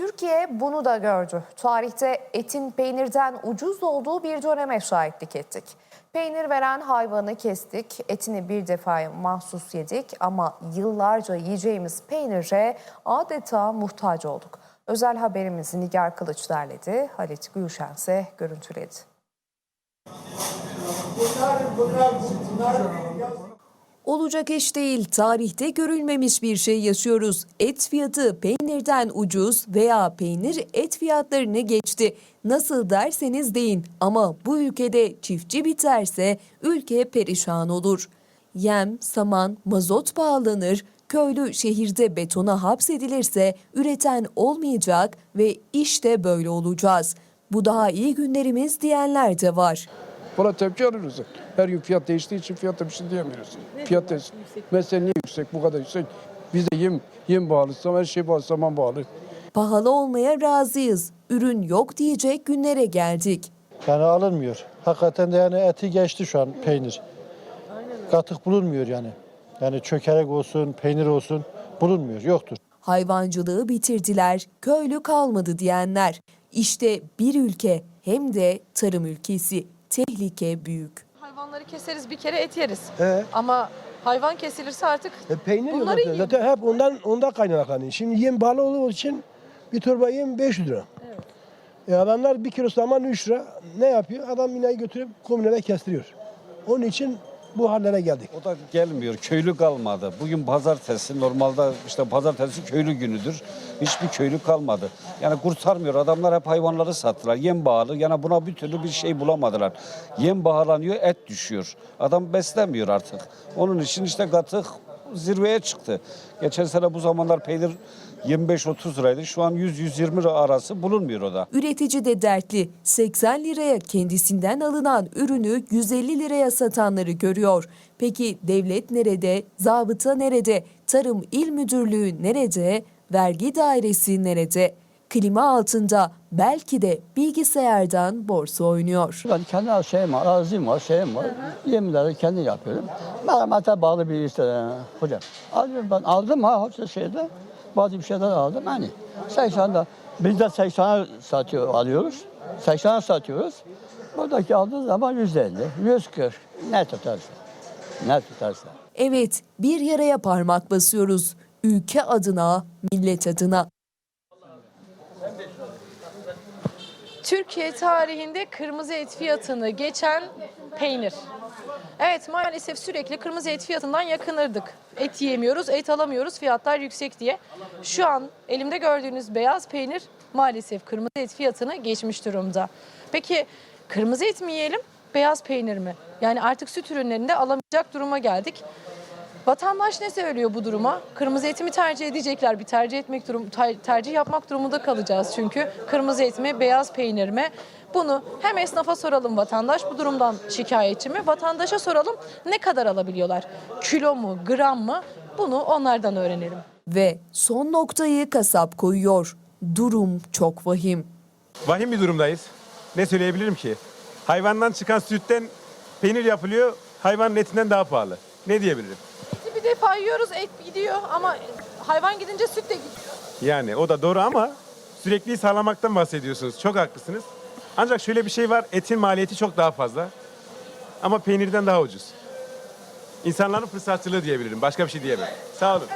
Türkiye bunu da gördü. Tarihte etin peynirden ucuz olduğu bir döneme şahitlik ettik. Peynir veren hayvanı kestik, etini bir defaya mahsus yedik ama yıllarca yiyeceğimiz peynire adeta muhtaç olduk. Özel haberimizi Nigar Kılıç derledi, Halit Gülşen ise görüntüledi. Olacak iş değil. Tarihte görülmemiş bir şey yaşıyoruz. Et fiyatı peynirden ucuz veya peynir et fiyatlarını geçti. Nasıl derseniz deyin ama bu ülkede çiftçi biterse ülke perişan olur. Yem, saman, mazot bağlanır, köylü şehirde betona hapsedilirse üreten olmayacak ve işte böyle olacağız. Bu daha iyi günlerimiz diyenler de var. Buna tepki alıyoruz. Her gün fiyat değiştiği için fiyata bir şey diyemiyoruz. fiyat değiş. Mesela niye yüksek bu kadar yüksek? Biz de yem, yem bağlı, her şey bağlı, saman bağlı. Pahalı olmaya razıyız. Ürün yok diyecek günlere geldik. Yani alınmıyor. Hakikaten de yani eti geçti şu an peynir. Katık bulunmuyor yani. Yani çökerek olsun, peynir olsun bulunmuyor, yoktur. Hayvancılığı bitirdiler, köylü kalmadı diyenler. İşte bir ülke hem de tarım ülkesi. Tehlike büyük. Hayvanları keseriz bir kere et yeriz. He. Ama hayvan kesilirse artık E, peynir yok Bunları zaten. yiyin. Zaten hep ondan ondan kaynaklanıyor. Şimdi yem bağlı olduğu için bir torba yem 500 lira. E adamlar bir kilo saman 3 lira. Ne yapıyor? Adam ineği götürüp komünele kestiriyor. Onun için bu hallere geldik. O da gelmiyor. Köylü kalmadı. Bugün pazartesi. Normalde işte pazartesi köylü günüdür. Hiçbir köylü kalmadı. Yani kurtarmıyor. Adamlar hep hayvanları sattılar. Yem bağlı. Yani buna bir türlü bir şey bulamadılar. Yem bağlanıyor, et düşüyor. Adam beslemiyor artık. Onun için işte katık zirveye çıktı. Geçen sene bu zamanlar peynir 25-30 liraydı. Şu an 100-120 lira arası bulunmuyor o da. Üretici de dertli. 80 liraya kendisinden alınan ürünü 150 liraya satanları görüyor. Peki devlet nerede? Zabıta nerede? Tarım İl Müdürlüğü nerede? Vergi dairesi nerede? Klima altında belki de bilgisayardan borsa oynuyor. Ben kendi şeyim var, arazim var, şeyim var. Yemleri kendi yapıyorum. Merhamete bağlı bir işte hocam. Alıyorum ben aldım ha hepsi şeyde. Bazı bir şeyler aldım hani. 80'de biz de 80'e satıyor alıyoruz. 80'e satıyoruz. Buradaki aldığı zaman 150, 140 ne tutarsa. Ne tutarsa. Evet, bir yaraya parmak basıyoruz. Ülke adına, millet adına. Türkiye tarihinde kırmızı et fiyatını geçen peynir. Evet maalesef sürekli kırmızı et fiyatından yakınırdık. Et yiyemiyoruz, et alamıyoruz, fiyatlar yüksek diye. Şu an elimde gördüğünüz beyaz peynir maalesef kırmızı et fiyatını geçmiş durumda. Peki kırmızı et mi yiyelim, beyaz peynir mi? Yani artık süt ürünlerini de alamayacak duruma geldik. Vatandaş ne söylüyor bu duruma? Kırmızı eti mi tercih edecekler? Bir tercih etmek durum ter- tercih yapmak durumunda kalacağız çünkü. Kırmızı et mi, beyaz peynir mi? Bunu hem esnafa soralım vatandaş bu durumdan şikayetçi mi? Vatandaşa soralım ne kadar alabiliyorlar? Kilo mu, gram mı? Bunu onlardan öğrenelim. Ve son noktayı kasap koyuyor. Durum çok vahim. Vahim bir durumdayız. Ne söyleyebilirim ki? Hayvandan çıkan sütten peynir yapılıyor, hayvanın etinden daha pahalı. Ne diyebilirim? Bir defa yiyoruz et gidiyor ama hayvan gidince süt de gidiyor. Yani o da doğru ama sürekli sağlamaktan bahsediyorsunuz. Çok haklısınız. Ancak şöyle bir şey var, etin maliyeti çok daha fazla. Ama peynirden daha ucuz. İnsanların fırsatçılığı diyebilirim, başka bir şey diyemem. Sağ olun.